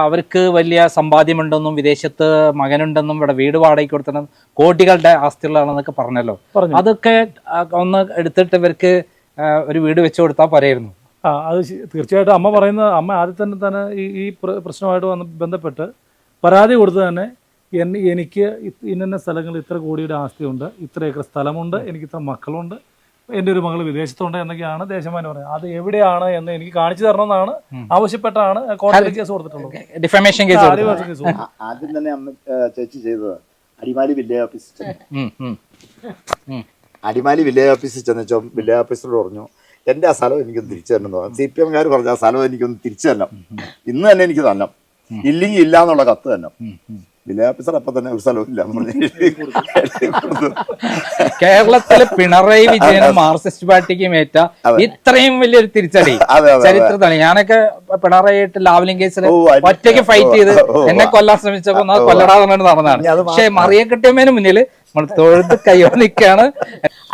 അവർക്ക് വലിയ സമ്പാദ്യമുണ്ടെന്നും വിദേശത്ത് മകനുണ്ടെന്നും ഇവിടെ വീട് വാടകയ്ക്ക് കൊടുത്തണം കോടികളുടെ ആസ്തികളാണെന്നൊക്കെ പറഞ്ഞല്ലോ. അതൊക്കെ ഒന്ന് എടുത്തിട്ട് ഇവർക്ക് ഒരു വീട് വെച്ചു കൊടുത്താൽ പറയായിരുന്നു ആ അത് തീർച്ചയായിട്ടും അമ്മ പറയുന്നത് അമ്മ ആദ്യം തന്നെ തന്നെ ഈ ഈ പ്രശ്നമായിട്ട് വന്ന് ബന്ധപ്പെട്ട് പരാതി കൊടുത്ത് തന്നെ എൻ- എനിക്ക് ഇന്ന സ്ഥലങ്ങളിൽ ഇത്ര കോടിയുടെ ആസ്തിയുണ്ട് ഇത്ര ഏക്കർ സ്ഥലമുണ്ട് എനിക്ക് ഇത്ര മക്കളുണ്ട് എന്റെ ഒരു മകൾ വിദേശത്തുണ്ട് എന്നൊക്കെയാണ് ദേശമാനം പറയുന്നത്. അത് എവിടെയാണ് എന്ന് എനിക്ക് കാണിച്ചു തരണമെന്നാണ് ആവശ്യപ്പെട്ടാണ് കോടതി കേസ് കൊടുത്തിട്ടുള്ളത്. ഡിഫമേഷൻ കേസ് ആദ്യം തന്നെ അമ്മ ഏ, ചേച്ചി ചെയ്തത്. അടിമാലി വില്ലേജ് ഓഫീസിൽ. അടിമാലി വില്ലേജ് ഓഫീസിൽ ചെന്നച്ചോ വില്ലേജ് ഓഫീസറോട് പറഞ്ഞു എന്റെ ആ സ്ഥലം എനിക്കൊന്ന് തിരിച്ചു തരണം എന്ന് പറഞ്ഞു. സി പി എംകാർ പറഞ്ഞു ആ സ്ഥലം എനിക്കൊന്ന് തിരിച്ചു തരണം. ഇന്ന് തന്നെ എനിക്ക് തരണം. ഇല്ലെങ്കിൽ ഇല്ല എന്നുള്ള കത്ത് തന്നെ വില്ലേജ് ഓഫീസർ അപ്പം തന്നെ ഒരു പറഞ്ഞു കേരളത്തിൽ പിണറായി വിജയനും മാർക്സിസ്റ്റ് പാർട്ടിക്കും ഏറ്റ ഇത്രയും വലിയൊരു തിരിച്ചടി. ചരിത്രത്തിലാണ് ഞാനൊക്കെ പിണറായി ആയിട്ട് ലാവലിംഗ് കേസിൽ ഒറ്റയ്ക്ക് ഫൈറ്റ് ചെയ്ത് എന്നെ കൊല്ലാൻ ശ്രമിച്ചപ്പോ കൊല്ലടാ നടന്നതാണ്. പക്ഷെ മറിയ കിട്ടിയമ്മേന് മുന്നിൽ നമ്മൾ തൊഴുത്ത് കയ്യോ നിൽക്കാണ്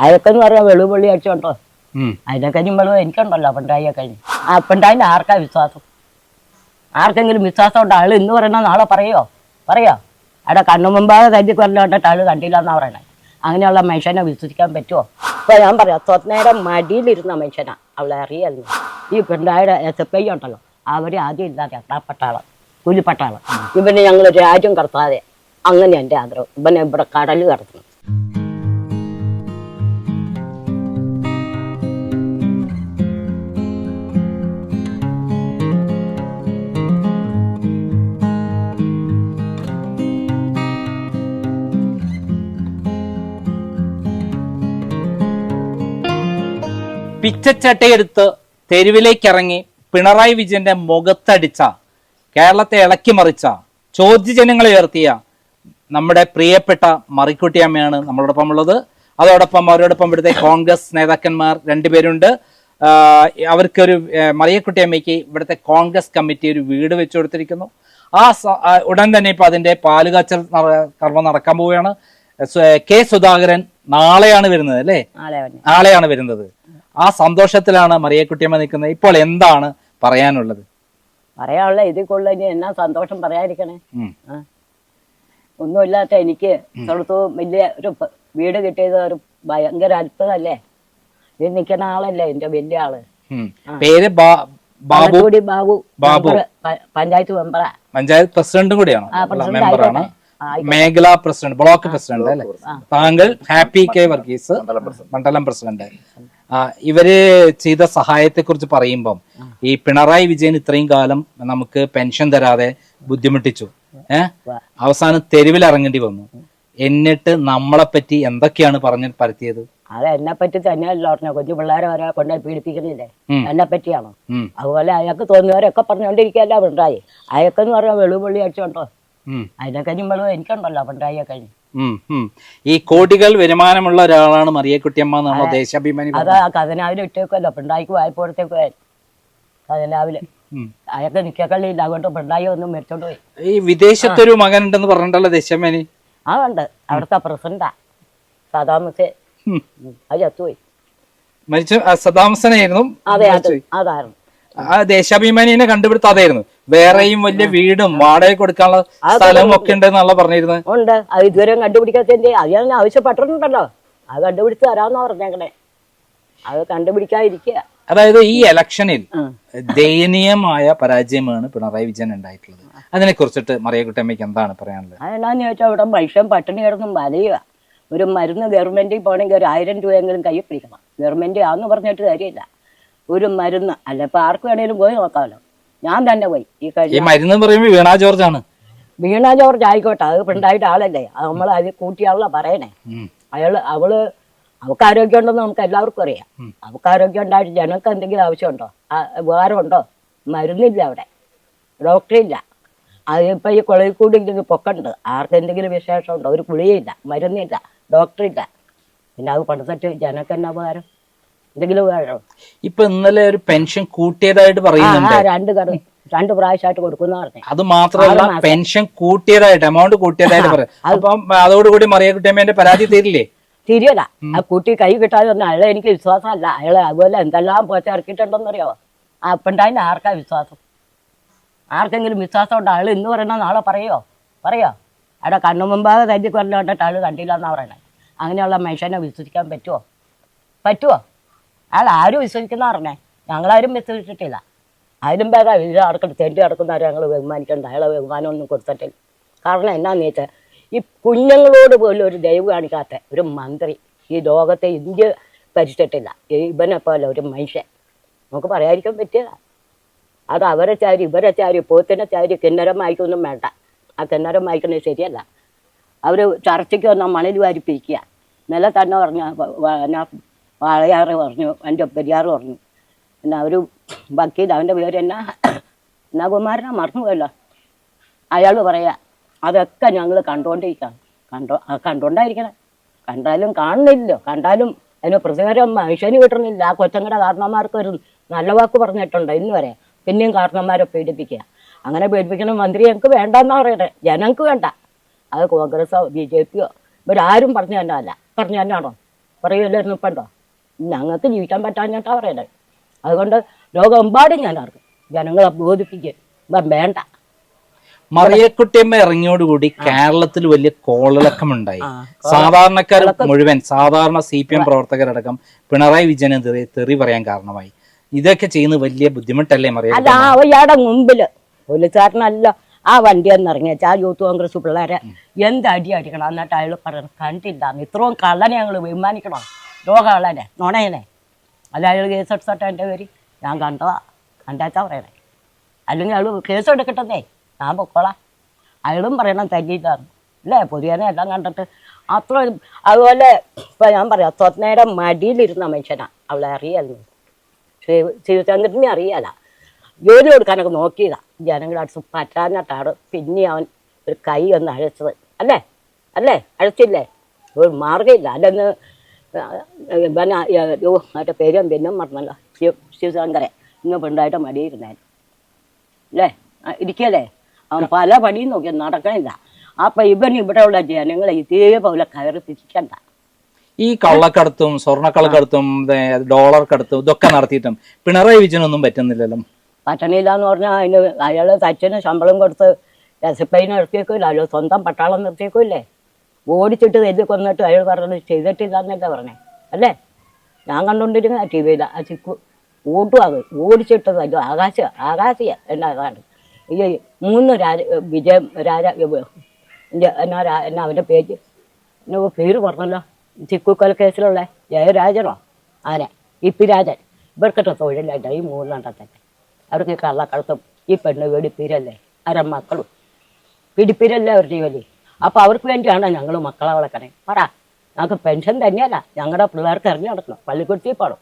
അതൊക്കെന്ന് പറയാ വെളുപള്ളി അടിച്ചോണ്ടോ? ഉം. അതിനെ കഴിഞ്ഞും വെളിവ് എനിക്കുണ്ടല്ലോ പിണ്ടായിയെ കഴിഞ്ഞ്. ആ പിണ്ടായിന് ആർക്കാ വിശ്വാസം? ആർക്കെങ്കിലും വിശ്വാസം ഉണ്ട്? ആൾ ഇന്ന് പറയണ നാളെ പറയോ? പറയോ. അവിടെ കണ്ണു മുമ്പാകെ തല്ലി കൊല്ലോണ്ടിട്ട് ആൾ കണ്ടില്ല എന്നാ പറയണേ. അങ്ങനെയുള്ള മനുഷ്യനെ വിശ്വസിക്കാൻ പറ്റുമോ ഇപ്പൊ ഞാൻ പറയാം സ്വപ്നയുടെ മടിയിലിരുന്ന മനുഷ്യനാ അവളെ അറിയായിരുന്നു. ഈ പിണ്ടായുടെ എസ് എഫ് ഐ ഉണ്ടല്ലോ അവരെ ആദ്യം ഇല്ലാതെ പട്ടാളം? കൂലിപ്പട്ടാളം? ഇവന് ഞങ്ങൾ രാജ്യം കടത്താതെ. അങ്ങനെ എന്റെ ആഗ്രഹം. ഇവനെ ഇവിടെ കടൽ കടത്തണം പിച്ചച്ചട്ടയെടുത്ത് തെരുവിലേക്ക് ഇറങ്ങി പിണറായി വിജയന്റെ മുഖത്തടിച്ച കേരളത്തെ ഇളക്കിമറിച്ച ചോദ്യജനങ്ങളെ ഉയർത്തിയ നമ്മുടെ പ്രിയപ്പെട്ട മറിക്കുട്ടിയമ്മയാണ് നമ്മളോടൊപ്പം ഉള്ളത് അതോടൊപ്പം അവരോടൊപ്പം ഇവിടുത്തെ കോൺഗ്രസ് നേതാക്കന്മാർ രണ്ടുപേരുണ്ട്. അവർക്കൊരു മറിയക്കുട്ടിയമ്മയ്ക്ക് ഇവിടുത്തെ കോൺഗ്രസ് കമ്മിറ്റി ഒരു വീട് വെച്ചു കൊടുത്തിരിക്കുന്നു. ആ ഉടൻ തന്നെ ഇപ്പൊ അതിന്റെ പാലുകാച്ചൽ കർമ്മം നടക്കാൻ പോവുകയാണ്. കെ സുധാകരൻ നാളെയാണ് വരുന്നത് അല്ലേ? നാളെയാണ് വരുന്നത്. ആ സന്തോഷത്തിലാണ് മറിയക്കുട്ടിയമ്മ നിൽക്കുന്നത്. ഇപ്പോൾ എന്താണ് പറയാനുള്ളത്? പറയാനുള്ള ഇതിൽ കൊള്ളു ഇനി എന്നാ സന്തോഷം പറയാതിരിക്കണേ. ഒന്നുമില്ലാത്ത എനിക്ക് സ്ഥലത്തും വലിയ ഒരു വീട് കിട്ടിയത് ഒരു ഭയങ്കര അത്ഭുതമല്ലേ? ഇത് നിൽക്കുന്ന ആളല്ലേ എന്റെ വലിയ ആൾ? പേര് ബാബു. ബാബു ബാബു. പഞ്ചായത്ത് മെമ്പറാ. പഞ്ചായത്ത് പ്രസിഡന്റും കൂടിയാണ്? മെമ്പറാണ്. മേഖല പ്രസിഡന്റ് ബ്ലോക്ക് പ്രസിഡന്റ് അല്ലെ? താങ്കൾ ഹാപ്പി കെ വർഗീസ് മണ്ഡലം പ്രസിഡന്റ്. ഇവർ ചെയ്ത സഹായത്തെക്കുറിച്ച് പറയുമ്പം ഈ പിണറായി വിജയൻ ഇത്രയും കാലം നമുക്ക് പെൻഷൻ തരാതെ ബുദ്ധിമുട്ടിച്ചു. ഏഹ് അവസാനം തെരുവിൽ ഇറങ്ങേണ്ടി വന്നു. എന്നിട്ട് നമ്മളെ പറ്റി എന്തൊക്കെയാണ് പറഞ്ഞു പരത്തിയത്? അത് എന്നെ പറ്റി തന്നെയല്ലോ കൊച്ചു പിള്ളേരെ വരെ കൊണ്ടുപോയി പീഡിപ്പിക്കുന്നില്ലേ. എന്നെ പറ്റിയാണോ. അതുപോലെ അയാൾക്ക് തോന്നിയവരൊക്കെ പറഞ്ഞുകൊണ്ടിരിക്കുകയല്ല പിണറായി. അയാൾക്കെന്ന് പറഞ്ഞാൽ വെളുപുള്ളി അടിച്ചോണ്ടോ ഉം. അതിനെ കഴിഞ്ഞും വെളിവ് എനിക്കുണ്ടല്ലോ പിണറായിയെ കഴിഞ്ഞ്. ഈ കോടികൾ വരുമാനമുള്ള ഒരാളാണ് മറിയക്കുട്ടിയമ്മ എന്നുള്ള ദേശാഭിമാനി അത്? ആ കഥനാവിലെ ഒറ്റക്കല്ലോ പിണ്ടായിക്ക് വായ്പോഴത്തേക്ക് കൊടുത്തേക്ക് കഥനാവിൽ. അയാൾക്ക് അയാൾക്ക് നിക്കക്കള്ളിയില്ല. അതുകൊണ്ട് പിണ്ടായി ഒന്നും മരിച്ചോണ്ട് പോയി. ഈ വിദേശത്തൊരു മകൻ ഉണ്ടെന്ന് പറഞ്ഞിട്ടല്ലോ ദേശാഭിമാനി? ഉണ്ട്. അവിടുത്തെ പ്രസിഡന്റാ. സദാം ഹുസൈൻ. അത് ചത്തുപോയി. മരിച്ചു സദാമസനായിരുന്നു. ഹുസൈനായിരുന്നു അതെ അതായിരുന്നു. ആ ദേശാഭിമാനിനെ കണ്ടുപിടുത്തം അതായിരുന്നു വേറെയും വലിയ വീടും വാടക കൊടുക്കാനുള്ള സ്ഥലവും ഒക്കെ ഉണ്ടെന്നുള്ള പറഞ്ഞിരുന്നത് ഉണ്ട്. അത് ഇതുവരെ കണ്ടുപിടിക്കാത്തതിന്റെ അത് ഞാൻ ആവശ്യപ്പെട്ടിട്ടുണ്ടല്ലോ. അത് കണ്ടുപിടിച്ച് തരാന്ന് പറഞ്ഞേക്കണേ. അത് കണ്ടുപിടിക്കാതിരിക്കുക. അതായത് ഈ ഇലക്ഷനിൽ. ദയനീയമായ പരാജയമാണ് പിണറായി വിജയൻ ഉണ്ടായിട്ടുള്ളത്. അതിനെ കുറിച്ചിട്ട് മറിയക്കുട്ടമ്മയ്ക്ക് എന്താണ് പറയാനുള്ളത്? അതെന്താന്ന് ചോദിച്ചാൽ ഇവിടെ മനുഷ്യൻ പട്ടിണി കിടന്നും വലയുക. ഒരു മരുന്ന് ഗവൺമെന്റിൽ പോകണമെങ്കിൽ ഒരു ആയിരം രൂപയെങ്കിലും കൈ പിടിക്കണം. ഗവൺമെന്റ് ആന്ന് പറഞ്ഞിട്ട് കാര്യമില്ല. ഒരു മരുന്ന്. അല്ല ഇപ്പൊ ആർക്ക് വേണേലും പോയി നോക്കാമല്ലോ. ഞാൻ തന്നെ പോയി. ഈ ഈ കഴിഞ്ഞ മരുന്ന് പറയുമ്പോൾ വീണ ജോർജ് ആണ്. വീണ ജോർജ് ആയിക്കോട്ടെ. അത് പിണ്ടായിട്ട് ആളല്ലേ. അത് നമ്മൾ അതിൽ കൂട്ടിയാളെ പറയണേ. ഉം. അയാൾ അവൾ അവൾക്ക് ആരോഗ്യം ഉണ്ടെന്ന് നമുക്ക് എല്ലാവർക്കും അറിയാം. അവൾക്ക് ആരോഗ്യം ഉണ്ടായിട്ട് ജനങ്ങൾക്ക് എന്തെങ്കിലും ആവശ്യമുണ്ടോ? ആ, ഉപകാരമുണ്ടോ? മരുന്നില്ല അവിടെ. ഡോക്ടറില്ല. അതിപ്പോ ഈ കുളയിൽ കൂടി ഇങ്ങനെ പൊക്കുണ്ട്. ആർക്ക് എന്തെങ്കിലും വിശേഷമുണ്ടോ? ഒരു കുളിയില്ല മരുന്നില്ല ഡോക്ടറില്ല. പിന്നെ അത് പണിതിട്ട് ജനങ്ങൾക്ക് എന്നാ ഉപകാരം? എന്തെങ്കിലും ഉപകാരം ഇപ്പൊ ഇന്നലെ ഒരു പെൻഷൻ കൂട്ടിയതായിട്ട് പറയുന്നുണ്ട്. ആ, രണ്ട് കട രണ്ട് പ്രാവശ്യമായിട്ട് കൊടുക്കുന്ന പറഞ്ഞു. അത് മാത്രമല്ല പെൻഷൻ കൂട്ടിയതായിട്ട് എമൗണ്ട് കൂട്ടിയതായിട്ട് പറയാം അപ്പം അതോടുകൂടി മറിയക്കുട്ടിയമ്മേന്റെ പരാതി തീരില്ലേ? തിരിയല്ല. ആ കുട്ടി കൈ കിട്ടാതെ ഒന്നും അയാളെ എനിക്ക് വിശ്വാസമല്ല. അയാളെ അതുപോലെ എന്തെല്ലാം പോച്ച ഇറക്കിയിട്ടുണ്ടെന്ന് അറിയാമോ ആ അപ്പണ്ടായിന് ആർക്കാ വിശ്വാസം? ആർക്കെങ്കിലും വിശ്വാസം ഉണ്ട്? അയാൾ ഇന്ന് പറയണ നാളെ പറയോ? പറയോ? അവിടെ കണ്ണു മുമ്പാകെ തല്ലി കൊല്ലം കണ്ടിട്ട് ആൾ കണ്ടില്ല എന്നാ പറയണേ. അങ്ങനെയുള്ള മനുഷ്യനെ വിശ്വസിക്കാൻ പറ്റുമോ പറ്റുമോ അയാൾ ആരും വിശ്വസിക്കുന്ന പറഞ്ഞേ ഞങ്ങളാരും വിശ്വസിച്ചിട്ടില്ല. അതിലും ഭേദം ഇത് നടക്കുന്ന തെണ്ടി നടക്കുന്നവരെ ഞങ്ങൾ ബഹുമാനിക്കേണ്ട. അയാളെ ബഹുമാനമൊന്നും കൊടുത്തിട്ടില്ല. കാരണം എന്നാന്ന് വെച്ചാൽ ഈ കുഞ്ഞുങ്ങളോട് പോലും ഒരു ദൈവം കാണിക്കാത്ത ഒരു മന്ത്രി ഈ ലോകത്തെ ഇന്ത്യ ഭരിച്ചിട്ടില്ല. ഇവനെ പോലെ ഒരു മനുഷ്യൻ. നമുക്ക് പറയാതിരിക്കാൻ പറ്റില്ല. അത് അവരെ ചാരി ഇവരെ ചാരി പോത്തിനെ ചാരി കിന്നരം വായിക്കൊന്നും വേണ്ട. ആ കിന്നരം വായിക്കുന്നത് ശരിയല്ല. അവർ ചർച്ചയ്ക്ക് വന്നാൽ മണൽ വാരിപ്പിക്കുക. നില തന്നെ പറഞ്ഞ വാളയാറ് പറഞ്ഞു എന്റെ പെരിയാറ് പറഞ്ഞു. പിന്നെ അവർ വക്കീൽ അവന്റെ പേര് എന്നാ എന്നാ കുമാരനാ മറന്നുപോയല്ലോ. അയാൾ പറയാ അതൊക്കെ ഞങ്ങൾ കണ്ടുകൊണ്ടിരിക്കാം കണ്ടോ ആ കണ്ടുകൊണ്ടായിരിക്കണം കണ്ടാലും കാണുന്നില്ലല്ലോ. കണ്ടാലും അതിന് പ്രതികാരം മനുഷ്യന് കിട്ടണില്ല ആ കൊച്ചങ്ങളുടെ കാരണന്മാർക്ക് ഒരു നല്ല വാക്ക് പറഞ്ഞിട്ടുണ്ട് ഇന്ന് വരെ. പിന്നെയും കാരണന്മാരെ പീഡിപ്പിക്കുക. അങ്ങനെ പീഡിപ്പിക്കണം മന്ത്രി ഞങ്ങൾക്ക് വേണ്ടെന്നാ പറയണേ. ജനങ്ങൾക്ക് വേണ്ട. അത് കോൺഗ്രസോ ബി ജെ പിയോ ഇവരാരും പറഞ്ഞു തന്നെയല്ല പറഞ്ഞു തന്നെയാണോ പറയുമല്ലായിരുന്നു ഇപ്പം ഉണ്ടോ ഞങ്ങൾക്ക് ജീവിക്കാൻ പറ്റാഞ്ഞിട്ടാ പറയണേ അതുകൊണ്ട് ലോകമെമ്പാടും ഞാൻ അറിയും ജനങ്ങളെ ബോധിപ്പിക്കുക ഇപ്പം വേണ്ട. മറിയക്കുട്ടിയമ്മ ഇറങ്ങിയോടുകൂടി കേരളത്തിൽ വലിയ കോളിളക്കമുണ്ടായി. ഉണ്ടായി സാധാരണക്കാർ മുഴുവൻ സാധാരണ സി പി എം പ്രവർത്തകരടക്കം പിണറായി വിജയനെതിരെ തെറി പറയാൻ കാരണമായി. ഇതൊക്കെ ചെയ്യുന്ന വലിയ ബുദ്ധിമുട്ടല്ലേ മറിയ മുമ്പിൽ പോലീസുകാരനല്ല ആ വണ്ടി ഒന്ന് ഇറങ്ങിയ ആ യൂത്ത് കോൺഗ്രസ് പിള്ളേരെ എന്ത് അടി അടിക്കണം എന്നിട്ട് അയാൾ പറയണം കണ്ടില്ല ഇത്രയും കള്ളനെ ഞങ്ങൾ ബഹുമാനിക്കണം? ലോക നുണയല്ലേ അല്ല അയാൾ കേസ് എടുത്തോട്ടെ എന്റെ പേര് ഞാൻ കണ്ടതാ. കണ്ടാച്ചാ പറയണേ. അല്ലെങ്കിൽ അയാൾ കേസ് എടുക്കട്ടെന്നേ ഞാൻ പൊക്കോളാം. അയാളും പറയണം തല്ലിയിട്ടാണ് അല്ലേ? പൊതുവേനെ എല്ലാം കണ്ടിട്ട് അത്ര അതുപോലെ ഇപ്പം ഞാൻ പറയാം സ്വപ്നയുടെ മടിയിലിരുന്ന മനുഷ്യനാ അവളെ അറിയായിരുന്നു. ശിവചന്ദ്രനെ അറിയാല ജോലി കൊടുക്കാനൊക്കെ നോക്കിയതാ. ജനങ്ങളുടെ അടുത്ത് പറ്റാഞ്ഞിട്ടാണ് പിന്നെ അവൻ ഒരു കൈ ഒന്ന് അഴച്ചത്. അല്ലേ? അല്ലേ? അഴച്ചില്ലേ? ഒരു മാർഗമില്ല അല്ലെന്ന് പിന്നെ മറ്റേ പേരും പിന്നും മറന്നല്ലോ. ശിവ ശിവശങ്കരൻ ഇന്ന് പെണ്ണായിട്ട് മടിയിരുന്നേ അല്ലേ? ഇരിക്കല്ലേ? അവൻ പല പണിയും നോക്കി നടക്കണില്ല. അപ്പൊ ഇവൻ ഇവിടെയുള്ള ജനങ്ങളെ ഇതേപോലെ കയറി പിരിക്കണ്ട ഈ കള്ളക്കടത്തും സ്വർണക്കള്ളക്കടത്തും ഡോളർ കടത്തും ഇതൊക്കെ നടത്തിയിട്ടും പിണറായി വിജയനൊന്നും പറ്റുന്നില്ലല്ലോ. പറ്റണില്ല എന്ന് പറഞ്ഞാൽ അതിന് അയാൾ തച്ചന് ശമ്പളം കൊടുത്ത് രസപ്പൈന് നിർത്തിയേക്കില്ല അയാൾ സ്വന്തം പട്ടാളം നിർത്തിയേക്കില്ലേ? ഓടിച്ചിട്ട് തെല്ലി കൊന്നിട്ട് അയാൾ പറഞ്ഞത് ചെയ്തിട്ടില്ല എന്നല്ല പറഞ്ഞേ? അല്ലേ? ഞാൻ കണ്ടുകൊണ്ടിരുന്ന ടി വിയിൽ ആ ചിക്കു ഓട്ടു അത് ഓടിച്ചിട്ടത് അത് ആകാശ ആകാശിയ എന്നാ അതാണ്. ഈ മൂന്ന് രാജ വിജയം രാജ എന്നാ രാ- എന്നാ അവന്റെ പേര്? എന്നാ പേര് പറഞ്ഞല്ലോ? ചിക്കു കൊലക്കേസിലുള്ള ജയരാജനോ? ആരെ? E P Rajan. ഇവർക്കിട്ട് തൊഴിലായിട്ട് ഈ മൂന്നെണ്ണത്തെ അവർക്ക് കള്ളക്കടത്തും. ഈ പെണ്ണ് വെടിപ്പീരല്ലേ? അരമക്കളും. പിടിപ്പീരല്ലേ അവരുടെ ജോലി? അപ്പൊ അവർക്ക് വേണ്ടിയാണ് ഞങ്ങൾ മക്കളെ വളക്കണേ പറ ഞങ്ങൾക്ക് പെൻഷൻ തന്നെയല്ല ഞങ്ങളുടെ പിള്ളേർക്ക് ഇറങ്ങി നടക്കണം. പള്ളിക്കുട്ടി പാടും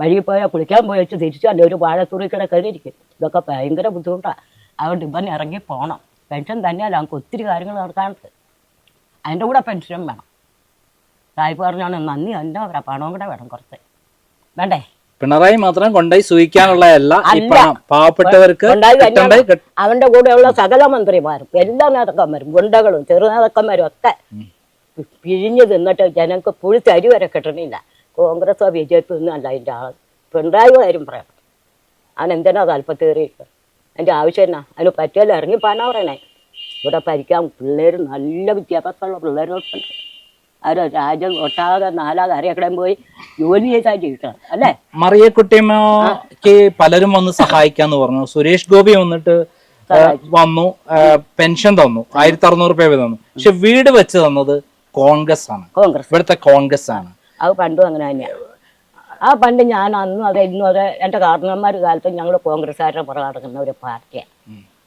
വഴി പോയാൽ കുളിക്കാൻ പോയിട്ട് തിരിച്ചു അല്ലെ ഒരു വാഴത്തുറി കിട കയറിയിരിക്കും. ഇതൊക്കെ ഭയങ്കര ബുദ്ധിമുട്ടാണ് അതുകൊണ്ട് ഇവൻ ഇറങ്ങി പോകണം പെൻഷൻ തന്നെയല്ല ഞങ്ങൾക്ക് ഒത്തിരി കാര്യങ്ങൾ നടക്കാനുണ്ട്. അതിന്റെ കൂടെ പെൻഷനും വേണം. സായിപ്പ് പറഞ്ഞാണ് നന്ദി അല്ല അവരാ പണവും കൂടെ വേണം കുറച്ച്. വേണ്ടേ? പിണറായി മാത്രം കൊണ്ടായി സൂഹിക്കാനുള്ളതല്ല ഈ. പണം പാവപ്പെട്ടവർക്ക് അവന്റെ കൂടെയുള്ള സകല മന്ത്രിമാരും എല്ലാ നേതാക്കന്മാരും ഗുണ്ടകളും ചെറു നേതാക്കന്മാരും ഒക്കെ പിഴിഞ്ഞു തിന്നിട്ട് ജനങ്ങൾക്ക് തരി വരെ കിട്ടണില്ല. കോൺഗ്രസോ ബി ജെ പി ഒന്നും അല്ല അതിന്റെ ആൾ പിണറായി കാര്യം പറയാം. അവൻ എന്തിനാ താല്പര്യറിയിട്ട് അതിന്റെ ആവശ്യം എന്നാ? അതിന് പറ്റിയാലും ഇറങ്ങി പാനാ പറയണേ. ഇവിടെ പരിക്കാൻ പിള്ളേർ നല്ല വിദ്യാഭ്യാസമുള്ള പിള്ളേരൊക്കെ ഉണ്ട് രാജ രാജ്യം ഒട്ടാകെ നാലാകെ അരയക്കടയും പോയി ജോലി ചെയ്താൽ ജീവിക്കണം അല്ലേ? മറിയക്കുട്ടിയമ്മക്ക് പലരും വന്ന് സഹായിക്കാന്ന് പറഞ്ഞു. സുരേഷ് ഗോപി വന്നിട്ട് വന്നു പെൻഷൻ തന്നു. ആയിരത്തി അറുന്നൂറ് രൂപ തന്നു. പക്ഷെ വീട് വെച്ച് തന്നത് കോൺഗ്രസ് ആണ് കോൺഗ്രസ്. ഇവിടുത്തെ കോൺഗ്രസ് ആണ് അത് പണ്ടും അങ്ങനെ തന്നെയാണ് ആ പണ്ട് ഞാൻ അന്നും അതെ ഇന്നും അതെ എന്റെ കാരണന്മാർ കാലത്ത് ഞങ്ങൾ കോൺഗ്രസ്സുകാരുടെ പുറകെ നടക്കുന്ന ഒരു പാർട്ടിയാണ്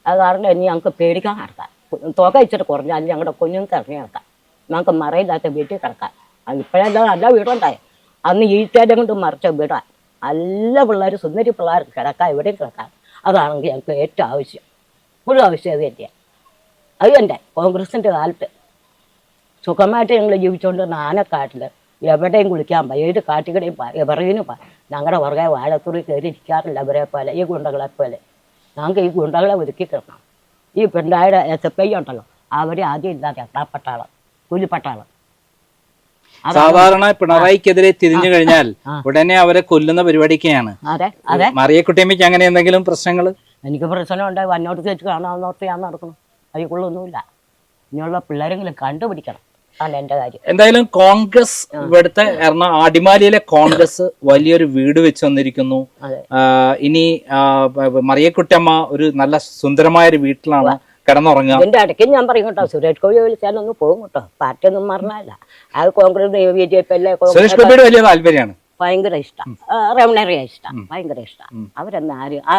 അത് കാരണം ഇനി ഞങ്ങൾക്ക് പേടിക്കാൻ നടക്കാം തുക ഇച്ചിട്ട് കുറഞ്ഞാൽ ഞങ്ങളുടെ കുഞ്ഞുങ്ങൾക്ക് ഇറങ്ങി നടക്കാം ഞങ്ങൾക്ക് മറയില്ലാത്ത വീട്ടിൽ കിടക്കാം. അത് ഇപ്പോഴെല്ലാം നല്ല വീടുണ്ടായി. അന്ന് ഈറ്റേന്റെ കൊണ്ട് മറിച്ച വീടാ. നല്ല പിള്ളേർ സുന്ദരി പിള്ളേർ കിടക്കാം ഇവിടെ കിടക്കാം. അതാണെങ്കിൽ ഞങ്ങൾക്ക് ഏറ്റവും ആവശ്യം. ഇപ്പോഴും ആവശ്യം അത് തന്നെയാണ് അത് തന്നെ കോൺഗ്രസിന്റെ കാലത്ത്. സുഖമായിട്ട് ഞങ്ങൾ ജീവിച്ചുകൊണ്ട് ആനക്കാട്ടിൽ എവിടെയും കുളിക്കാൻ പോയി ഏത് കാട്ടിക്കടയും പറയുന്നു ഞങ്ങളുടെ പുറകെ വാഴത്തുറി കയറി ഇരിക്കാറില്ല അവരെ പോലെ ഈ ഗുണ്ടകളെ പോലെ. ഞങ്ങൾക്ക് ഈ ഗുണ്ടകളെ ഒതുക്കി കിട്ടണം ഈ പിണ്ടായുടെ എസ് എഫ് ഐ ഉണ്ടല്ലോ അവരെ ആദ്യം ഇല്ലാതെ പട്ടാളം. കൂലിപ്പട്ടാളം. സാധാരണ പിണറായിക്കെതിരെ തിരിഞ്ഞു കഴിഞ്ഞാൽ ഉടനെ അവരെ കൊല്ലുന്ന പരിപാടിയൊക്കെയാണ്. അതെ മറിയക്കുട്ടിയമ്മയ്ക്ക് അങ്ങനെ എന്തെങ്കിലും പ്രശ്നങ്ങൾ എനിക്ക് പ്രശ്നമുണ്ട്. വന്നോട്ട് വെച്ച് കാണാമെന്നോർത്ത് ഞാൻ നടക്കണം. അതിൽ കൊള്ളൊന്നുമില്ല ഇനിയുള്ള പിള്ളേരെങ്കിലും കണ്ടുപിടിക്കണം. എന്തായാലും കോൺഗ്രസ് ഇവിടുത്തെ എറണാ അടിമാലിയിലെ കോൺഗ്രസ് വലിയൊരു വീട് വെച്ച് വന്നിരിക്കുന്നു. ഇനി മറിയക്കുട്ടമ്മ ഒരു നല്ല സുന്ദരമായ ഒരു വീട്ടിലാണ് കിടന്നുറങ്ങുക. എന്റെ ഇടയ്ക്ക് ഞാൻ പറയും കേട്ടോ സുരേഷ് ഗോപി വിളിച്ചാലൊന്ന് പോകും കേട്ടോ. പാർട്ടി ഒന്നും മറന്നല്ല അത് കോൺഗ്രസ് ബി ജെ പി അല്ലേ സുരേഷ് ഗോപിയുടെ വലിയ താല്പര്യമാണ്. ഭയങ്കര ഇഷ്ടം. റവണറിയ ഇഷ്ടം ഭയങ്കര ഇഷ്ടം. അവരെന്ന് ആര് ആ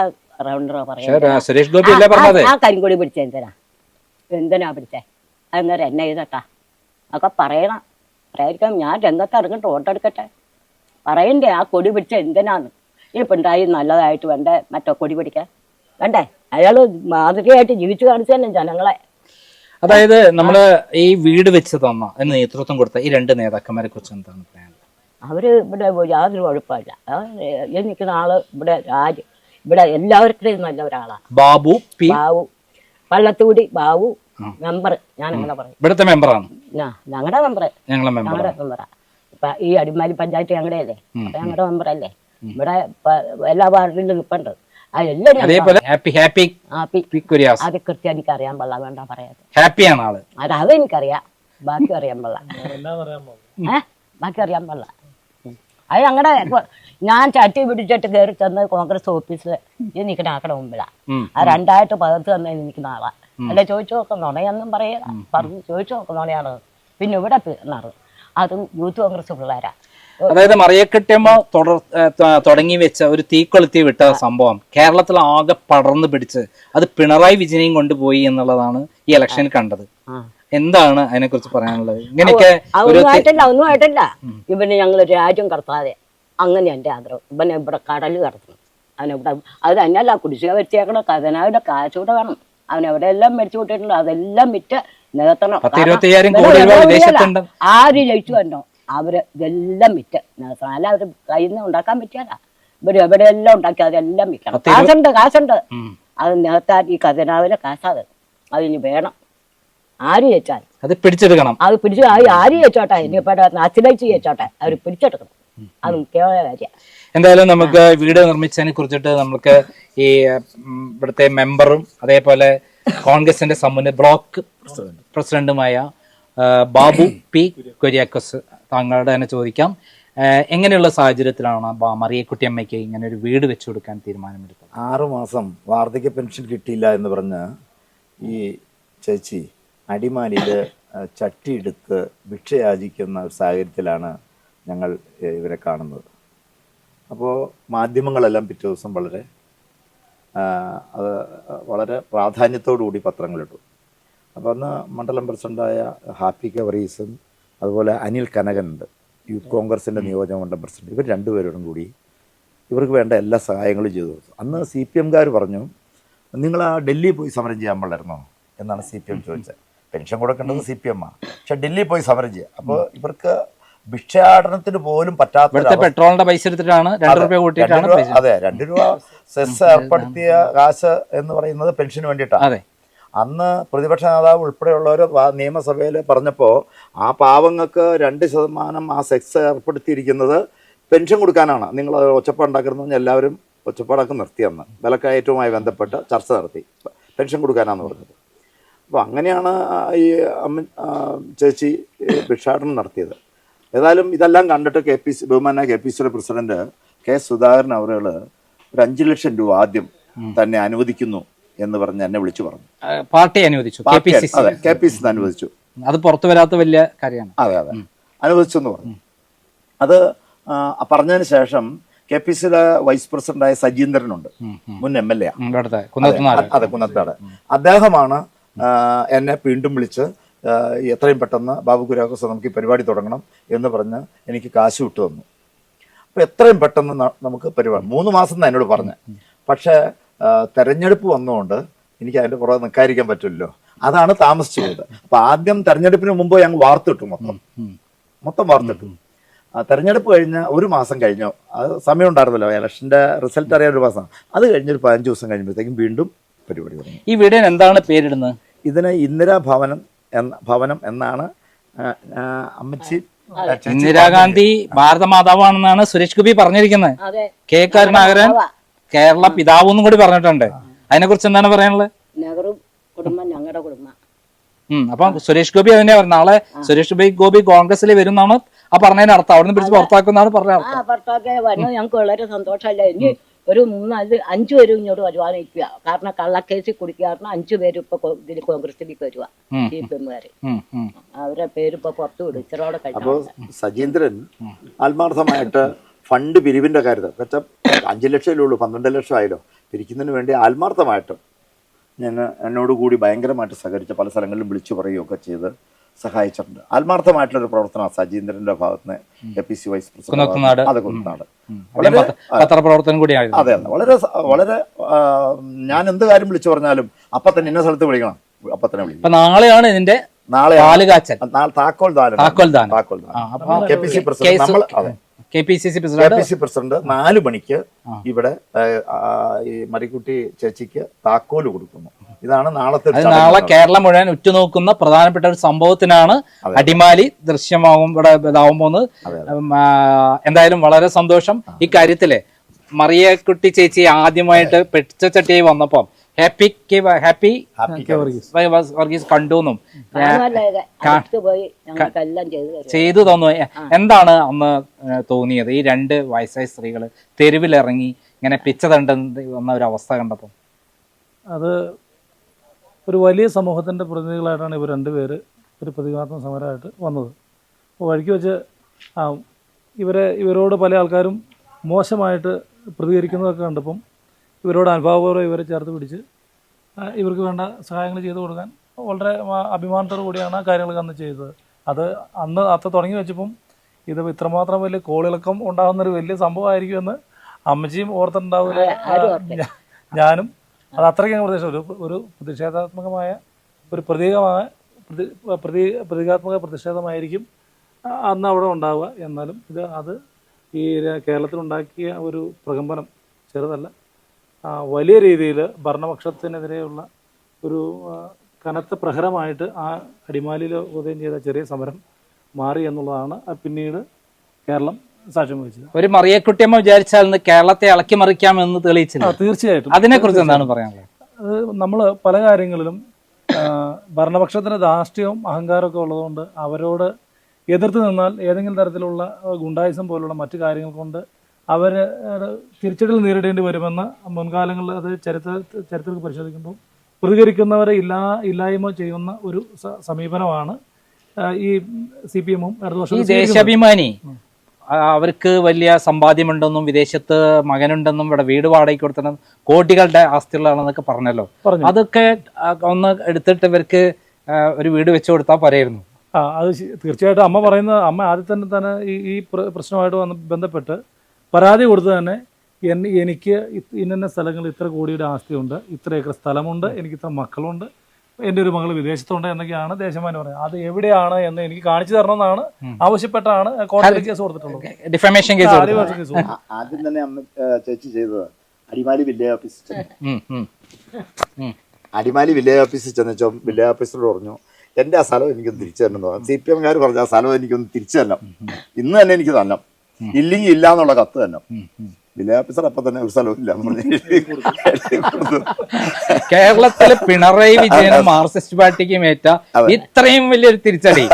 റവണറ പറയാ സുരേഷ് ഗോപി ആ കരിങ്കൊടി പിടിച്ച എന്തിനാ? എന്തിനാ പിടിച്ചേ? അന്നേരം എന്നെ ചെയ്തട്ടാ ഒക്കെ പറയണം. പറയാതിരിക്കാൻ ഞാൻ രംഗത്ത് ഇറങ്ങിട്ട് വോട്ടെടുക്കട്ടെ പറയണ്ടേ ആ കൊടി പിടിച്ച എന്തിനാന്ന്? ഈ പിണ്ടായി നല്ലതായിട്ട് വേണ്ടേ? മറ്റോ കൊടി പിടിക്കാൻ? വേണ്ടേ? അയാൾ മാതൃകയായിട്ട് ജീവിച്ചു കാണിച്ചു തന്നെ ജനങ്ങളെ. അതായത് നമ്മൾ ഈ വീട് വെച്ച് തന്ന എന്ന് നേതൃത്വം കൊടുത്ത ഈ രണ്ട് നേതാക്കന്മാരെ കുറിച്ച് എന്താണ് പറയാനുള്ളത് അവർ ഇവിടെ യാതൊരു കുഴപ്പമില്ല ഈ നിൽക്കുന്ന ആൾ ഇവിടെ രാജ് ഇവിടെ എല്ലാവർക്കും നല്ല ഒരാളാണ് ബാബു പി? ബാബു പള്ളത്തൂടി ബാബു മെമ്പർ. ഞാൻ അങ്ങനെ പറയും. ഇവിടുത്തെ മെമ്പറാണ്? ഞങ്ങളുടെ മെമ്പർ ഞങ്ങളെ മെമ്പർ ഞങ്ങളുടെ മെമ്പറാ. ഇപ്പൊ ഈ അടിമാലി പഞ്ചായത്ത് ഞങ്ങളുടെ അല്ലേ ഞങ്ങളുടെ മെമ്പറല്ലേ? ഇവിടെ എല്ലാ വാർഡിലും നിൽപ്പുണ്ട് അതേപോലെ ഹാപ്പി ഹാപ്പി ഹാപ്പി. കുര്യാസ് അത് കൃത്യം എനിക്ക് അറിയാൻ പാടില്ല വേണ്ട പറയാതെ ഹാപ്പിയാണ് ആൾ. അത് അത് എനിക്കറിയാം. ബാക്കി അറിയാൻ പാടില്ല. എന്നാന്നറിയാൻ പോകും ഏ? ബാക്കി അറിയാൻ പാടില്ല. അത് ഞങ്ങളുടെ ഞാൻ ചട്ടി പിടിച്ചിട്ട് കയറി ചെന്ന് കോൺഗ്രസ് ഓഫീസിൽ ഇത് നിൽക്കണ ആക്കടെ മുമ്പിലാ. ആ രണ്ടായിട്ട് പകർത്ത് തന്നെ നിൽക്കുന്ന ആളാ. അല്ല ചോദിച്ചു നോക്കും നുണയൊന്നും പറയല പറഞ്ഞു ചോദിച്ചു നോക്കും നുണയാണ്? പിന്നെ ഇവിടെ പിണറ് അതും യൂത്ത് കോൺഗ്രസ് പിള്ളേരാ. അതായത് മറിയക്കെട്ടിയമ്മ തുടർ തുടങ്ങി വെച്ച ഒരു തീക്കൊളുത്തി വിട്ട സംഭവം കേരളത്തിൽ ആകെ പടർന്നു പിടിച്ച് അത് പിണറായി വിജയനെയും കൊണ്ടുപോയി എന്നുള്ളതാണ് ഈ ഇലക്ഷൻ കണ്ടത്. എന്താണ് അതിനെ കുറിച്ച് പറയാനുള്ളത്? ഇങ്ങനെയൊക്കെ ഇവന് ഞങ്ങൾ രാജ്യം കടത്താതെ അങ്ങനെ എന്റെ ആഗ്രഹം. ഇവനെ ഇവിടെ കടൽ കടത്തണം. അവനിവിടെ അത് തന്നെയല്ല കുടിശ്ശിക വെച്ചേക്കണം കഥനാവിന്റെ കാശൂടെ വേണം. അവൻ എല്ലാം മേടിച്ചു കൂട്ടിയിട്ടുണ്ട് അതെല്ലാം വിറ്റ് നികത്തണം. ആര് ജയിച്ചു വന്നോ അവർ ഇതെല്ലാം വിറ്റ്. അല്ല അവർ കയ്യിൽ നിന്ന് ഉണ്ടാക്കാൻ പറ്റിയല്ല ഇവർ എവിടെയെല്ലാം ഉണ്ടാക്കി അതെല്ലാം വിൽക്കണം. കാശുണ്ട് കാശുണ്ട്. അത് നേരത്താൻ ഈ കഥനാവിലെ കാശാത് അതിന് വേണം. ആര് ചേച്ചാൽ അത് പിടിച്ചെടുക്കണം. അത് പിടിച്ചു ആര് ചേച്ചോട്ടെ ഇനിയിപ്പോ അച്ഛനച്ചു ചേച്ചോട്ടെ അവർ പിടിച്ചെടുക്കണം. അത് മുഖ്യമായ കാര്യം. എന്തായാലും നമുക്ക് വീട് നിർമ്മിച്ചതിനെ കുറിച്ചിട്ട് നമുക്ക് ഈ ഇവിടുത്തെ മെമ്പറും അതേപോലെ കോൺഗ്രസിന്റെ സമ്മുന്ന ബ്ലോക്ക് പ്രസിഡന്റുമായ ബാബു പി കുര്യാക്കോസ് താങ്കളുടെ തന്നെ ചോദിക്കാം. എങ്ങനെയുള്ള സാഹചര്യത്തിലാണ് മറിയക്കുട്ടിയമ്മയ്ക്ക് ഇങ്ങനെ ഒരു വീട് വെച്ചു കൊടുക്കാൻ തീരുമാനമെടുത്തത്? ആറു മാസം വാർദ്ധക്യ പെൻഷൻ കിട്ടിയില്ല എന്ന് പറഞ്ഞ് ഈ ചേച്ചി അടിമാലിയിൽ ചട്ടിയെടുത്ത് ഭിക്ഷയാചിക്കുന്ന ഒരു സാഹചര്യത്തിലാണ് ഞങ്ങൾ ഇവരെ കാണുന്നത്. അപ്പോൾ മാധ്യമങ്ങളെല്ലാം പിറ്റേ ദിവസം വളരെ അത് വളരെ പ്രാധാന്യത്തോടു കൂടി പത്രങ്ങളിട്ടു. അപ്പോൾ അന്ന് മണ്ഡലം പ്രസിഡന്റായ ഹാപ്പി കെ വറീസും അതുപോലെ അനിൽ കനകനുണ്ട്. യൂത്ത് കോൺഗ്രസിന്റെ നിയോജകമണ്ഡലം പ്രസിഡന്റ്. ഇവർ രണ്ടുപേരോടും കൂടി ഇവർക്ക് വേണ്ട എല്ലാ സഹായങ്ങളും ചെയ്തു കൊടുത്തു. അന്ന് സി പി എംകാർ പറഞ്ഞു നിങ്ങൾ ആ ഡൽഹിയിൽ പോയി സമരം ചെയ്യാൻ പാടായിരുന്നോ എന്നാണ് സി പി എം ചോദിച്ചത്. പെൻഷൻ കൊടുക്കേണ്ടത് സി പി എം ആ പക്ഷെ ഡൽഹിയിൽ പോയി സമരം ചെയ്യുക അപ്പോൾ ഇവർക്ക് ഭിക്ഷാടനത്തിന് പോലും പറ്റാത്ത പെട്രോളിന്റെ പൈസ എടുത്തിട്ടാണ് രണ്ട് രൂപ കൂട്ടിയിട്ടാണ് അതെ രണ്ട് രൂപ സെസ് ഏർപ്പെടുത്തിയ കാശ് എന്ന് പറയുന്നത് പെൻഷന് വേണ്ടിയിട്ടാണ്. അതെ. അന്ന് പ്രതിപക്ഷ നേതാവ് ഉൾപ്പെടെയുള്ളവർ നിയമസഭയിൽ പറഞ്ഞപ്പോൾ ആ പാവങ്ങൾക്ക് രണ്ട് ശതമാനം ആ സെക്സ് ഏർപ്പെടുത്തിയിരിക്കുന്നത് പെൻഷൻ കൊടുക്കാനാണ്. നിങ്ങൾ ഒച്ചപ്പാടുണ്ടാക്കുന്നത് പറഞ്ഞ് എല്ലാവരും ഒച്ചപ്പാടൊക്കെ നിർത്തിയെന്ന് വിലക്കയറ്റവുമായി ബന്ധപ്പെട്ട് ചർച്ച നടത്തി. പെൻഷൻ കൊടുക്കാനാന്ന് പറഞ്ഞത്. അപ്പോൾ അങ്ങനെയാണ് ഈ അമ്മ ചേച്ചി ഭിക്ഷാടനം നടത്തിയത്. ഏതായാലും ഇതെല്ലാം കണ്ടിട്ട് കെ പി സി ബഹുമാന കെ പി സിയുടെ പ്രസിഡന്റ് കെ സുധാകരൻ അവരുകൾ ഒരു അഞ്ച് ലക്ഷം രൂപ ആദ്യം തന്നെ അനുവദിക്കുന്നു. എന്ന് പറഞ്ഞ് എന്നെ വിളിച്ചു പറഞ്ഞു. പാർട്ടി അനുവദിച്ചു. അതെ കെ പി സി അനുവദിച്ചു. അത് പുറത്തു വരാത്ത വലിയ കാര്യമാണ്. അതെ അതെ. അനുവദിച്ചു എന്ന് പറഞ്ഞു. അത് പറഞ്ഞതിന് ശേഷം കെ പി സിയുടെ വൈസ് പ്രസിഡന്റായ സജീന്ദ്രനുണ്ട്. മുൻ എം എൽ എ അതെ കുന്നത്താട് അദ്ദേഹമാണ് എന്നെ വീണ്ടും വിളിച്ച് എത്രയും പെട്ടെന്ന് ബാബു കുര്യാക്കോസ് നമുക്ക് ഈ പരിപാടി തുടങ്ങണം എന്ന് പറഞ്ഞ് എനിക്ക് കാശ് വിട്ടു തന്നു അപ്പോൾ എത്രയും പെട്ടെന്ന് നമുക്ക് പരിപാടി മൂന്ന് മാസം എന്നാ എന്നോട് പറഞ്ഞ്. പക്ഷേ തെരഞ്ഞെടുപ്പ് വന്നുകൊണ്ട് എനിക്ക് അതിന്റെ പുറകെ നിൽക്കാതിരിക്കാൻ പറ്റില്ലല്ലോ. അതാണ് താമസിച്ചു പോയത് അപ്പൊ ആദ്യം തെരഞ്ഞെടുപ്പിന് മുമ്പ് ഞങ്ങൾ വാർത്തിട്ടു മൊത്തം. മൊത്തം വാർത്തിട്ടു. ആ, തെരഞ്ഞെടുപ്പ് കഴിഞ്ഞ ഒരു മാസം കഴിഞ്ഞോ. അത് സമയം ഉണ്ടായിരുന്നല്ലോ. ഇലക്ഷന്റെ റിസൾട്ട് അറിയാൻ ഒരു മാസം. അത് കഴിഞ്ഞൊരു പതിനഞ്ച് ദിവസം കഴിയുമ്പോഴത്തേക്കും വീണ്ടും പരിപാടി തുടങ്ങി. ഈ വീടിന് എന്താണ് പേരിടുന്നത്? ഇതിന് ഇന്ദിരാ ഭവനം എന്ന ഭവനം എന്നാണ് അമ്മച്ചി ഇന്ദിരാഗാന്ധി ഭാരത മാതാവാണെന്നാണ് സുരേഷ് ഗോപി പറഞ്ഞിരിക്കുന്നത്. അതെ. കെ കരുണാകരൻ കേരള പിതാവ് എന്നും കൂടി പറഞ്ഞിട്ടുണ്ട്. അതിനെ കുറിച്ച് എന്താണ് പറയാനുള്ളത്? നെഹ്റു കുടുംബം ഞങ്ങളുടെ കുടുംബം. അപ്പൊ സുരേഷ് ഗോപി അതിനെ പറഞ്ഞു നാളെ സുരേഷ് ഗോപി ഗോപി കോൺഗ്രസിൽ വരുന്നാണ് ആ പറഞ്ഞതിന് അർത്ഥം. അവിടുന്ന് പിടിച്ച് പുറത്താക്കുന്നാണ് പറഞ്ഞ ആ അർത്ഥം. ഞങ്ങൾക്ക് വളരെ സന്തോഷമല്ല? ഇനി ഒരു മൂന്നാൽ അഞ്ചു പേരും ഇങ്ങോട്ട് വരുവാനിരിക്കുക കാരണം കള്ളക്കേസിൽ കുടിക്കാറുണ്ട് അഞ്ചു പേരും ഇപ്പൊ ഇതിൽ കോൺഗ്രസിലേക്ക് വരുക. സി പി എമ്മുകാര് ഉം, ഉം. അവരുടെ പേര് ഇപ്പൊ പുറത്തു വിടും. ഇച്ചിരോടെ അപ്പോൾ കഴിഞ്ഞു സജീന്ദ്രൻ ആത്മാർത്ഥമായിട്ട് ഫണ്ട് പിരിവിന്റെ കാര്യത്തിൽ. വെച്ചാൽ അഞ്ച് ലക്ഷമല്ലേ ഉള്ളൂ പന്ത്രണ്ട് ലക്ഷം ആയല്ലോ. പിരിക്കുന്നതിന് വേണ്ടി ആത്മാർത്ഥമായിട്ട് ഞാൻ എന്നോട് കൂടി ഭയങ്കരമായിട്ട് സഹകരിച്ച പല സ്ഥലങ്ങളിലും വിളിച്ചു പറയുകയൊക്കെ ചെയ്ത് സഹായിച്ചിട്ടുണ്ട്. ആത്മാർത്ഥമായിട്ടുള്ള പ്രവർത്തനം സജീന്ദ്രന്റെ ഭാഗത്ത് നിന്ന് A P C vice president അതെ കുന്നത്തുനാട്. വളരെ പത്ര- പത്രപ്രവർത്തനം കൂടിയായിരുന്നു. അതെ അതെ. വളരെ വളരെ ഞാൻ എന്ത് കാര്യം വിളിച്ചു പറഞ്ഞാലും അപ്പൊ തന്നെ ഇന്ന സ്ഥലത്ത് വിളിക്കണം. അപ്പൊ തന്നെ വിളിക്കണം നാളെയാണ് ഇതിന്റെ നാളെ താക്കോൽ ദാനം. താക്കോൽ ദാനം. താക്കോൽ കെ പി സി പ്രസിഡന്റ് നമ്മൾ അതെ. K P C C K president P C president നാല് മണിക്ക് ഇവിടെ ഈ മരിക്കുട്ടി ചേച്ചിക്ക് താക്കോൽ കൊടുക്കുന്നു. ഇതാണ് നാളത്തെ. നാളെ കേരളം മുഴുവൻ ഉറ്റുനോക്കുന്ന പ്രധാനപ്പെട്ട ഒരു സംഭവത്തിനാണ് അടിമാലി ദൃശ്യമാകും ഇവിടെ ഇതാവും പോകുന്നത്. എന്തായാലും വളരെ സന്തോഷം. ഇക്കാര്യത്തിൽ മറിയക്കുട്ടി ചേച്ചി ആദ്യമായിട്ട് പെട്ടിച്ചട്ടിയായി വന്നപ്പം ഹാപ്പി ഹാപ്പി. വർഗീസ് കണ്ടു എന്നും ഇത്? അടുത്ത് പോയി ഞങ്ങൾക്കെല്ലാം ചെയ്തു തന്നു. എന്താണ് അന്ന് തോന്നിയത്? ഈ രണ്ട് വയസ്സായ സ്ത്രീകൾ തെരുവിലിറങ്ങി ഇങ്ങനെ പിച്ച തണ്ടെന്ന് വന്ന ഒരു അവസ്ഥ കണ്ടപ്പോൾ അത് ഒരു വലിയ സമൂഹത്തിന്റെ പ്രതിനിധികളായിട്ടാണ് ഇവർ രണ്ടുപേര് ഒരു പ്രതികാത്മക സമരമായിട്ട് വന്നത്. അപ്പോൾ വഴിക്ക് വെച്ച് ആ ഇവരെ ഇവരോട് പല ആൾക്കാരും മോശമായിട്ട് പ്രതികരിക്കുന്നതൊക്കെ കണ്ടപ്പം ഇവരോട് അനുഭാവപൂർവം ഇവരെ ചേർത്ത് പിടിച്ച് ഇവർക്ക് വേണ്ട സഹായങ്ങൾ ചെയ്തു കൊടുക്കാൻ വളരെ അഭിമാനത്തോടു കൂടിയാണ് ആ കാര്യങ്ങളൊക്കെ അന്ന് ചെയ്തത്. അത് അന്ന് അത്ത തുടങ്ങി വെച്ചപ്പം ഇത് ഇത്രമാത്രം വലിയ കോളിളക്കം ഉണ്ടാകുന്നൊരു വലിയ സംഭവമായിരിക്കുമെന്ന് അമ്മച്ചിയും ഓർത്തിട്ടുണ്ടാവില്ല. ഞാ- ഞാനും അത് അത്രയ്ക്കും പ്രതീക്ഷ. ഒരു ഒരു പ്രതിഷേധാത്മകമായ ഒരു പ്രതീകമായ പ്രതി പ്രതി പ്രതീകാത്മക പ്രതിഷേധമായിരിക്കും അന്ന് അവിടെ ഉണ്ടാവുക. എന്നാലും ഇത് അത് ഈ കേരളത്തിലുണ്ടാക്കിയ ഒരു പ്രകമ്പനം ചെറുതല്ല. വലിയ രീതിയിൽ ഭരണപക്ഷത്തിനെതിരെയുള്ള ഒരു കനത്ത പ്രഹരമായിട്ട് ആ അടിമാലിയിൽ ഉദയം ചെയ്ത ചെറിയ സമരം മാറി എന്നുള്ളതാണ് പിന്നീട് കേരളം സാക്ഷ്യം വഹിച്ചത്. ഒരു മറിയക്കുട്ടിയമ്മ വിചാരിച്ചാൽ ഇന്ന് കേരളത്തെ ഇളക്കി മറിക്കാമെന്ന് തെളിയിച്ചില്ല. തീർച്ചയായിട്ടും. അതിനെക്കുറിച്ച് എന്താണ് പറയാനുള്ളത്? നമ്മൾ പല കാര്യങ്ങളിലും ഭരണപക്ഷത്തിന് ധാർഷ്ട്യവും അഹങ്കാരമൊക്കെ ഉള്ളതുകൊണ്ട് അവരോട് എതിർത്ത് നിന്നാൽ ഏതെങ്കിലും തരത്തിലുള്ള ഗുണ്ടായിസം പോലുള്ള മറ്റു കാര്യങ്ങൾ കൊണ്ട് അവർ തിരിച്ചടികൾ നേരിടേണ്ടി വരുമെന്ന് മുൻകാലങ്ങളിൽ അത് ചരിത്ര ചരിത്രത്തിൽ പരിശോധിക്കുമ്പോൾ പ്രതികരിക്കുന്നവരെ ഇല്ലാ ഇല്ലായ്മ ചെയ്യുന്ന ഒരു സമീപനമാണ് ഈ സി പി എമ്മും ഈ ദേശാഭിമാനി അവർക്ക് വലിയ സമ്പാദ്യമുണ്ടെന്നും വിദേശത്ത് മകനുണ്ടെന്നും ഇവിടെ വീട് വാടകയ്ക്ക് കൊടുത്തണം കോടികളുടെ ആസ്തികളാണെന്നൊക്കെ പറഞ്ഞല്ലോ. അതൊക്കെ ഒന്ന് എടുത്തിട്ട് ഇവർക്ക് ഒരു വീട് വെച്ചു കൊടുത്താൽ പറയായിരുന്നു ആ അത് തീർച്ചയായിട്ടും അമ്മ പറയുന്നത് അമ്മ ആദ്യം തന്നെ തന്നെ ഈ ഈ പ്രശ്നമായിട്ട് വന്ന് ബന്ധപ്പെട്ട് പരാതി കൊടുത്ത് തന്നെ എൻ എനിക്ക് ഇന്ന സ്ഥലങ്ങൾ ഇത്ര കോടിയുടെ ആസ്തിയുണ്ട് ഇത്ര ഏക്കർ സ്ഥലമുണ്ട് എനിക്ക് ഇത്ര മക്കളുണ്ട് എന്റെ ഒരു മകൾ വിദേശത്തുണ്ട് എന്നൊക്കെയാണ് ദേശമാനി പറയുന്നത്. അത് എവിടെയാണ് എന്ന് എനിക്ക് കാണിച്ചു തരണമെന്നാണ് ആവശ്യപ്പെട്ടാണ് കോടതി കേസ് കൊടുത്തിട്ടുള്ളത്. ഡിഫമേഷൻ കേസ് ആദ്യം തന്നെ അമ്മ ഏ, ചേച്ചി ചെയ്തത്. അടിമാലി വില്ലേജ് ഓഫീസിൽ ചെന്നു. അടിമാലി വില്ലേജ് ഓഫീസിൽ ചെന്നച്ചോ വില്ലേജ് ഓഫീസറോട് പറഞ്ഞു എന്റെ ആ സ്ഥലം എനിക്കൊന്ന് തിരിച്ചു തരണം എന്ന് പറഞ്ഞു. സി പി എംകാർ പറഞ്ഞു ആ സ്ഥലം എനിക്കൊന്ന് തിരിച്ചു തരണം. ഇന്ന് തന്നെ എനിക്ക് തരണം. ഇല്ലെങ്കിൽ ഇല്ല എന്നുള്ള കത്ത് തന്നെ. ഓഫീസർ അപ്പം തന്നെ ഒരു സ്ഥലവും ഇല്ല. കേരളത്തിലെ പിണറായി വിജയനും മാർക്സിസ്റ്റ് പാർട്ടിക്കും ഏറ്റ ഇത്രയും വലിയൊരു തിരിച്ചടി.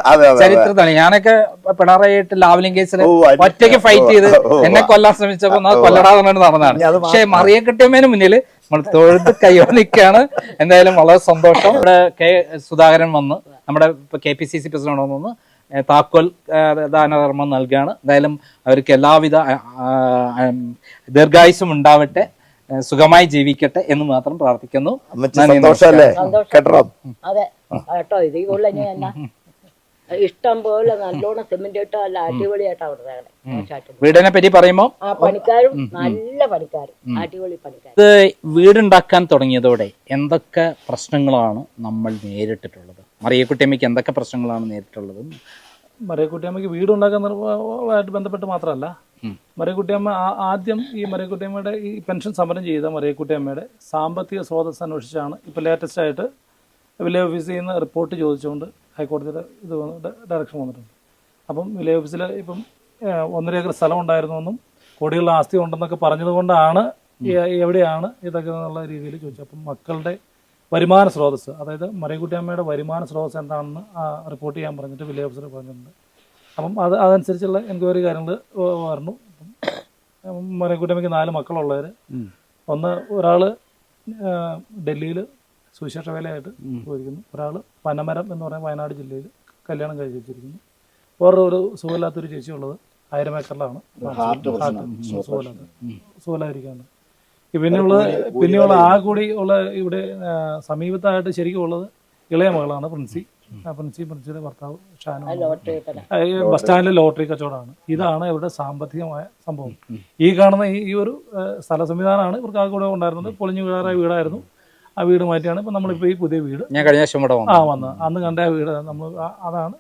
ചരിത്രത്താണ് ഞാനൊക്കെ പിണറായിട്ട് ലാവലിംഗ് കേസിൽ ഒറ്റയ്ക്ക് ഫൈറ്റ് ചെയ്ത് എന്നെ കൊല്ലാൻ ശ്രമിച്ചപ്പോ കൊല്ലടാതെ നടന്നതാണ്. പക്ഷെ മറിയ മറിയക്കെട്ടിയമ്മേന് മുന്നിൽ നമ്മൾ തൊഴുത് കയ്യോ നിൽക്കുകയാണ് എന്തായാലും വളരെ സന്തോഷം. ഇവിടെ കെ സുധാകരൻ വന്ന് നമ്മുടെ K P C C president വന്ന് താക്കോൽ ദാനധർമ്മം നൽകുകയാണ് എന്തായാലും അവർക്ക് എല്ലാവിധ ദീർഘായുസും ഉണ്ടാവട്ടെ സുഖമായി ജീവിക്കട്ടെ എന്ന് മാത്രം പ്രാർത്ഥിക്കുന്നു. അതെ കേട്ടോ ഇത് ഇഷ്ടം പോലെ നല്ലോണം സിമെന്റ് ഇട്ടോ അല്ല അടിപൊളിയായിട്ടാ അവിടെ വീടിനെ പറ്റി പറയുമ്പോ ആ പണിക്കാരും നല്ല പണിക്കാരും. അടിപൊളി പണിക്കാരും. ഇത് വീടുണ്ടാക്കാൻ തുടങ്ങിയതോടെ എന്തൊക്കെ പ്രശ്നങ്ങളാണ് നമ്മൾ നേരിട്ടിട്ടുള്ളത്? മറിയക്കുട്ടിയമ്മയ്ക്ക് എന്തൊക്കെ പ്രശ്നങ്ങളാണ് നേരിട്ടുള്ളത്? മറിയക്കുട്ടിയമ്മയ്ക്ക് വീടുണ്ടാക്കാൻ വീടുണ്ടാക്കുന്നതുമായിട്ട് ബന്ധപ്പെട്ട് മാത്രമല്ല. മറിയക്കുട്ടിയമ്മ ആദ്യം ഈ മറിയക്കുട്ടിയമ്മയുടെ ഈ പെൻഷൻ സമരം ചെയ്ത മറിയക്കുട്ടിയമ്മയുടെ സാമ്പത്തിക സ്രോതസ് അന്വേഷിച്ചാണ് ഇപ്പോൾ ലേറ്റസ്റ്റ് ആയിട്ട് വില്ലേജ് ഓഫീസിൽ നിന്ന് റിപ്പോർട്ട് ചോദിച്ചുകൊണ്ട് ഹൈക്കോടതിയുടെ ഇത് ഡയറക്ഷൻ വന്നിട്ടുണ്ട്. അപ്പം വില്ലേജ് ഓഫീസിൽ ഇപ്പം ഒന്നര ഏക്കർ സ്ഥലം ഉണ്ടായിരുന്നുവെന്നും കോടികളുടെ ആസ്തി ഉണ്ടെന്നൊക്കെ പറഞ്ഞതുകൊണ്ടാണ് എവിടെയാണ് ഇതൊക്കെ എന്നുള്ള രീതിയിൽ ചോദിച്ചു അപ്പം മക്കളുടെ വരുമാന സ്രോതസ്സ്. അതായത് മറിയക്കുട്ടി അമ്മയുടെ വരുമാന സ്രോതസ്സ് എന്താണെന്ന് റിപ്പോർട്ട് ചെയ്യാൻ പറഞ്ഞിട്ട് വില്ലേജ് ഓഫീസർ പറഞ്ഞിട്ടുണ്ട്. അപ്പം അത് അതനുസരിച്ചുള്ള എൻക്വയറി കാര്യങ്ങൾ പറഞ്ഞു അപ്പം മറിയക്കുട്ടി നാല് മക്കളുള്ളവർ. ഒന്ന് ഒരാൾ ഡൽഹിയിൽ സുവിശേഷ വേലയായിട്ട് പോയിരിക്കുന്നു. ഒരാൾ പനമരം എന്ന് പറയുന്ന വയനാട് ജില്ലയിൽ കല്യാണം കഴിച്ച് വെച്ചിരിക്കുന്നു. വേറെ ഒരു സുഖമില്ലാത്തൊരു ചേച്ചി ഉള്ളത് ആയിരം ഏക്കറിലാണ് സുഖമില്ലാത്ത സുഖമില്ലാതിരിക്കുകയാണ് പിന്നെയുള്ള പിന്നെയുള്ള ആ കൂടി ഉള്ള ഇവിടെ സമീപത്തായിട്ട് ശരിക്കും ഉള്ളത് ഇളയ മകളാണ് പ്രിൻസി. ആ പ്രിൻസി പ്രിൻസിയുടെ ഭർത്താവ് ഷാനു ബസ് സ്റ്റാൻഡിലെ ലോട്ടറി കച്ചവടമാണ്. ഇതാണ് ഇവരുടെ സാമ്പത്തികമായ സംഭവം. ഈ കാണുന്ന ഈ ഒരു സ്ഥല സംവിധാനമാണ് ഇവർക്ക് ആ കൂടെ ഉണ്ടായിരുന്നത്. പൊളിഞ്ഞു വീഴാറായ വീടായിരുന്നു. ആ വീട് മാറ്റിയാണ് ഇപ്പം നമ്മളിപ്പോൾ ഈ പുതിയ വീട്. ഞാൻ കഴിഞ്ഞ ആ വന്നു. വന്നത് അന്ന് കണ്ട ആ വീട് നമ്മൾ അതാണ്.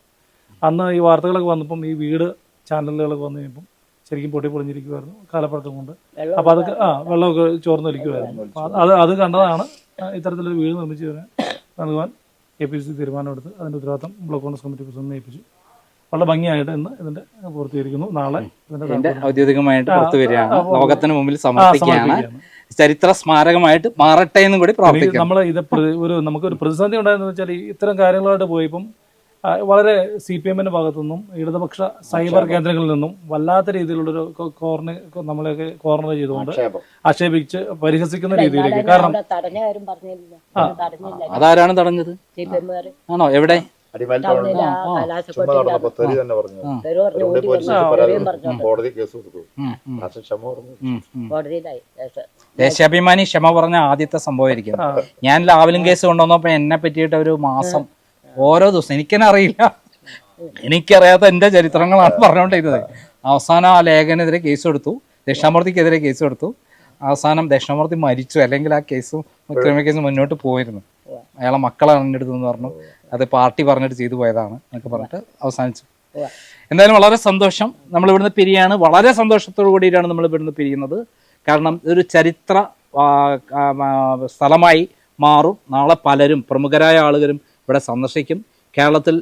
അന്ന് ഈ വാർത്തകളൊക്കെ വന്നപ്പം ഈ വീട് ചാനലുകളൊക്കെ വന്നു കഴിഞ്ഞപ്പം ശരിക്കും പൊട്ടി പൊളിഞ്ഞിരിക്കുമായിരുന്നു കാലപ്പഴക്കം കൊണ്ട്. അപ്പൊ അത് ആ വെള്ളമൊക്കെ ചോർന്നൊലിക്കുമായിരുന്നു അത് അത് കണ്ടതാണ് ഇത്തരത്തിലൊരു വീട് നിർമ്മിച്ചു തരാൻ നൽകുവാൻ എ പി സി തീരുമാനമെടുത്ത് അതിന്റെ ഉത്തരവാദിത്തം ബ്ലോക്ക് കോൺഗ്രസ് കമ്മിറ്റി പ്രസിഡന്റിനെ ഏൽപ്പിച്ചു. വളരെ ഭംഗിയായിട്ട് ഇന്ന് ഇതിന്റെ പൂർത്തീകരിക്കുന്നു. നാളെ ഇതിന്റെ ഔദ്യോഗികമായിട്ട് പുറത്തു വരികയാണ്. ലോകത്തിന് മുമ്പിൽ സമർപ്പിക്കുകയാണ്. ചരിത്ര സ്മാരകമായിട്ട് മാറട്ടെ എന്നും കൂടി നമ്മൾ ഇത് നമുക്ക് ഒരു നമുക്കൊരു പ്രതിസന്ധി ഉണ്ടായെന്ന് വെച്ചാൽ ഇത്തരം കാര്യങ്ങളായിട്ട് പോയപ്പം വളരെ സി പി എമ്മിന്റെ ഭാഗത്തുനിന്നും ഇടതുപക്ഷ സൈബർ കേന്ദ്രങ്ങളിൽ നിന്നും വല്ലാത്ത രീതിയിലുള്ളൊരു കോർണർ നമ്മളെയൊക്കെ കോർണർ ചെയ്തുകൊണ്ട് ആക്ഷേപം. ആക്ഷേപിച്ച് പരിഹസിക്കുന്ന രീതിയിലേക്ക് കാരണം അതാരാണ് തടഞ്ഞത്? ആണോ? എവിടെ. ദേശാഭിമാനി ക്ഷമ പറഞ്ഞ ആദ്യത്തെ സംഭവമായിരിക്കും. ഞാൻ ലാവലും കേസ് കൊണ്ടുവന്നപ്പോ എന്നെ പറ്റിയിട്ട് ഒരു മാസം ഓരോ ദിവസം. എനിക്കെന്നെ അറിയില്ല. എനിക്കറിയാത്ത എന്റെ ചരിത്രങ്ങളാണ് പറഞ്ഞുകൊണ്ടിരുന്നത്. അവസാനം ആ ലേഖനെതിരെ കേസ് കൊടുത്തു ദക്ഷിണാമൂർത്തിക്കെതിരെ കേസ് കൊടുത്തു അവസാനം ദക്ഷിണാമൂർത്തി മരിച്ചു. അല്ലെങ്കിൽ ആ കേസ് ക്രിമിനൽ കേസ് മുന്നോട്ട് പോയിരുന്നു. അയാളെ മക്കളെ എന്ന് പറഞ്ഞു. അത് പാർട്ടി പറഞ്ഞിട്ട് ചെയ്തു പോയതാണ് എന്നൊക്കെ പറഞ്ഞിട്ട് അവസാനിച്ചു. എന്തായാലും വളരെ സന്തോഷം നമ്മൾ ഇവിടുന്ന് പിരിയാണ്. വളരെ സന്തോഷത്തോടു കൂടിയിട്ടാണ് നമ്മൾ ഇവിടുന്ന് പിരിയുന്നത്. കാരണം ഒരു ചരിത്ര സ്ഥലമായി മാറും. നാളെ പലരും പ്രമുഖരായ ആളുകളും ഇവിടെ സന്ദർശിക്കും. കേരളത്തിൽ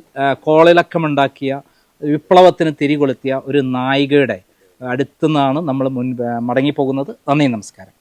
കോളിളക്കമുണ്ടാക്കിയ വിപ്ലവത്തിന് തിരികൊളുത്തിയ ഒരു നായികയുടെ അടുത്തുനിന്നാണ് നമ്മൾ മുൻ മടങ്ങിപ്പോകുന്നത്. നന്ദി നമസ്കാരം.